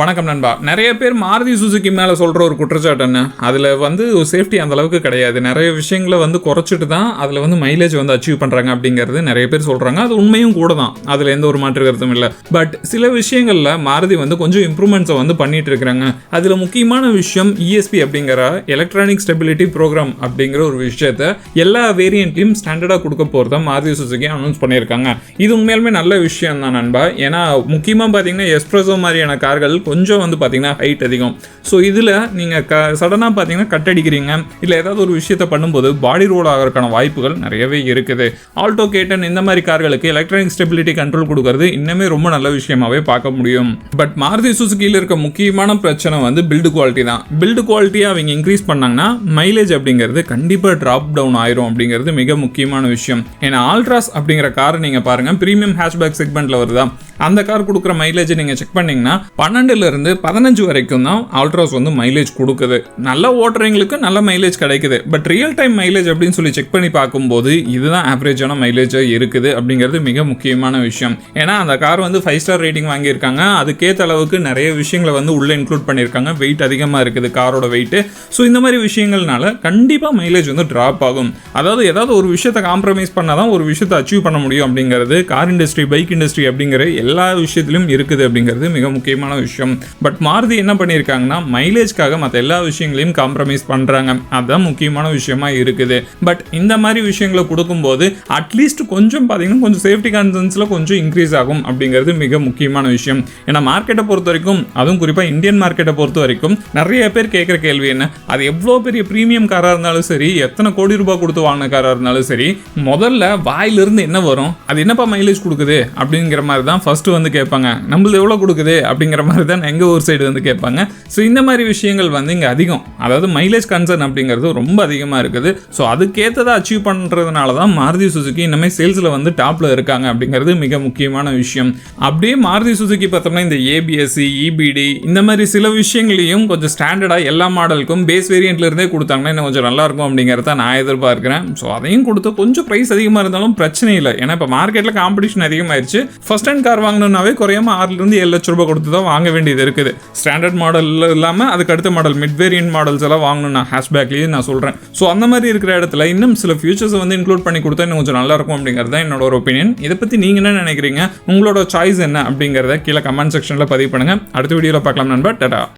வணக்கம் நண்பா. நிறைய பேர் மாருதி சுசுகி மேலே சொல்கிற ஒரு குற்றச்சாட்டு என்ன? அதில் வந்து சேஃப்டி அந்த அளவுக்கு கிடையாது. நிறைய விஷயங்களை வந்து குறைச்சிட்டு தான் அதில் வந்து மைலேஜ் வந்து அச்சீவ் பண்ணுறாங்க அப்படிங்கிறது நிறைய பேர் சொல்கிறாங்க அது உண்மையும் கூட தான். அதில் எந்த ஒரு மாற்று கருத்தும் இல்லை. பட் சில விஷயங்களில் மாருதி வந்து கொஞ்சம் இம்ப்ரூவ்மெண்ட்ஸை வந்து பண்ணிட்டு இருக்கிறாங்க. அதில் முக்கியமான விஷயம் இஎஸ்பி அப்படிங்கிற எலக்ட்ரானிக் ஸ்டெபிலிட்டி ப்ரோக்ராம் அப்படிங்கிற ஒரு விஷயத்த எல்லா வேரியண்ட்லையும் ஸ்டாண்டர்டாக கொடுக்க போகிறத மாருதி சுசுக்கி அனௌன்ஸ் பண்ணியிருக்காங்க. இது உண்மையாலுமே நல்ல விஷயம் தான் நண்பா. ஏன்னா முக்கியமாக பார்த்தீங்கன்னா எஸ்ப்ரெஸோ மாதிரியான கார்கள் கொஞ்சம் வந்து பார்த்தீங்கன்னா ஹைட் அதிகம். ஸோ இதில் நீங்கள் க சடனாக பார்த்தீங்கன்னா கட் அடிக்கிறீங்க. இல்லை ஏதாவது ஒரு விஷயத்தை பண்ணும்போது பாடி ரோல் ஆகிறதுக்கான வாய்ப்புகள் நிறையவே இருக்குது. ஆல்டோ கேட்டன் இந்த மாதிரி கார்களுக்கு எலக்ட்ரானிக் ஸ்டெபிலிட்டி கண்ட்ரோல் கொடுக்கறது இன்னமே ரொம்ப நல்ல விஷயமாவே பார்க்க முடியும். பட் மாருதி சுசுக்கியில் இருக்க முக்கியமான பிரச்சனை வந்து பில்டு குவாலிட்டி தான். பில்டு குவாலிட்டியை அவங்க இன்க்ரீஸ் பண்ணாங்கன்னா மைலேஜ் அப்படிங்கிறது கண்டிப்பாக ட்ராப் டவுன் ஆயிரும் அப்படிங்கிறது மிக முக்கியமான விஷயம். ஏன்னா ஆல்ட்ராஸ் அப்படிங்கிற கார் நீங்கள் பாருங்கள் ப்ரீமியம் ஹேஷ்பேக் செக்மெண்ட்டில் வருதா? அந்த கார் கொடுக்குற மைலேஜை நீங்கள் செக் பண்ணிங்கன்னா பன்னெண்டு இருந்து பதினஞ்சு வரைக்கும் தான் ஆல்ட்ராஸ் வந்து மைலேஜ் கொடுக்குது. நல்ல ஓட்டுறவங்களுக்கு நல்ல மைலேஜ் கிடைக்குது. பட் ரியல் டைம் மைலேஜ் அப்படின்னு சொல்லி செக் பண்ணி பார்க்கும்போது இதுதான் ஆவரேஜான மைலேஜாக இருக்குது அப்படிங்கிறது மிக முக்கியமான விஷயம். ஏன்னா அந்த கார் வந்து ஃபைவ் ஸ்டார் ரேட்டிங் வாங்கியிருக்காங்க. அதுக்கேற்ற அளவுக்கு நிறைய விஷயங்களை வந்து உள்ளே இன்க்ளூட் பண்ணியிருக்காங்க. வெயிட் அதிகமாக இருக்குது காரோட வெயிட் ஸோ இந்த மாதிரி விஷயங்கள்னால கண்டிப்பாக மைலேஜ் வந்து ட்ராப் ஆகும். அதாவது ஏதாவது ஒரு விஷயத்தை காம்ப்ரமைஸ் பண்ணால் தான் ஒரு விஷயத்தை அச்சீவ் பண்ண முடியும் அப்படிங்கிறது. கார் இண்டஸ்ட்ரி பைக் இண்டஸ்ட்ரி அப்படிங்கிற எல்லா விஷயத்திலும் இருக்குது அப்படிங்கிறது மிக முக்கியமான விஷயம். பட் மாருதி என்ன பண்ணியிருக்காங்கன்னா மைலேஜ்க்காக மற்ற எல்லா விஷயங்களையும் காம்ப்ரமைஸ் பண்ணுறாங்க அதுதான் முக்கியமான விஷயமா இருக்குது. பட் இந்த மாதிரி விஷயங்களை கொடுக்கும்போது அட்லீஸ்ட் கொஞ்சம் பார்த்தீங்கன்னா கொஞ்சம் சேஃப்டி கன்சர்ன்ஸில் கொஞ்சம் இன்க்ரீஸ் ஆகும் அப்படிங்கிறது மிக முக்கியமான விஷயம். ஏன்னா மார்க்கெட்டை பொறுத்த வரைக்கும் அதுவும் குறிப்பாக இந்தியன் மார்க்கெட்டை பொறுத்த வரைக்கும் நிறைய பேர் கேட்குற கேள்வி என்ன? அது எவ்வளோ பெரிய ப்ரீமியம் காராக இருந்தாலும் சரி எத்தனை கோடி ரூபாய் கொடுத்து வாங்கின காராக இருந்தாலும் சரி முதல்ல வாயிலிருந்து என்ன வரும்? அது என்னப்பா மைலேஜ் கொடுக்குது? அப்படிங்கிற மாதிரி தான் ஃபர்ஸ்ட் வந்து கேட்பாங்க. நம்மளது எவ்வளோ கொடுக்குது? அப்படிங்கிற மாதிரி தான் எங்கள் ஊர் சைடு வந்து கேட்பாங்க. ஸோ இந்த மாதிரி விஷயங்கள் வந்து இங்கே அதிகம். அதாவது மைலேஜ் கன்சர்ன் அப்படிங்கிறது ரொம்ப அதிகமாக இருக்குது. ஸோ அதுக்கேற்றதை அச்சீவ் பண்ணுறதுனால தான் மாருதி சுசுக்கி இன்னமே சேல்ஸில் வந்து டாப்பில் இருக்காங்க அப்படிங்கிறது மிக முக்கியமான விஷயம். அப்படியே மாருதி சுசுக்கி பார்த்தோம்னா இந்த ஏபிஎஸ்சி இபிடி இந்த மாதிரி சில விஷயங்களையும் கொஞ்சம் ஸ்டாண்டர்டாக எல்லா மாடலுக்கும் பேஸ் வேரியண்ட்ல இருந்தே கொடுத்தாங்கன்னா இன்னும் கொஞ்சம் நல்லா இருக்கும் அப்படிங்கிறத நான் எதிர்பார்க்கிறேன். ஸோ அதையும் கொடுத்து கொஞ்சம் ப்ரைஸ் அதிகமாக இருந்தாலும் பிரச்சனை இல்லை. ஏன்னா இப்போ மார்க்கெட்டில் காம்படிஷன் அதிகமாயிருச்சு. ஃபஸ்ட் ஹேண்ட் கார் வாங்கணும்னாவே குறையாமல் ஆறுலேருந்து ஏழு லட்ச ரூபாய் கொடுத்து தான் வாங்க வேண்டியது இருக்குது. ஸ்டாண்டர்ட் மாடல் இல்லாமல் அதுக்கு அடுத்த மாடல் மிட் வேரியன்ட் மாடல்ஸ் எல்லாம் வாங்கணும் நான் ஹேஷ்பேக்லேயே நான் சொல்கிறேன் ஸோ அந்த மாதிரி இருக்கிற இடத்துல இன்னும் சில ஃபியூச்சர்ஸை வந்து இன்க்ளூட் பண்ணி கொடுத்தா இன்னும் கொஞ்சம் நல்லா இருக்கும் அப்படிங்கிறது தான் என்னோட ஒரு ஒப்பீனியன் இதை பற்றி நீங்கள் என்ன நினைக்கிறீங்க? உங்களோட சாய்ஸ் என்ன அப்படிங்கிறத கீழே கமெண்ட் செக்ஷனில் பதிவு பண்ணுங்கள் அடுத்த வீடியோவில் பார்க்கலாம் நண்பா. டடா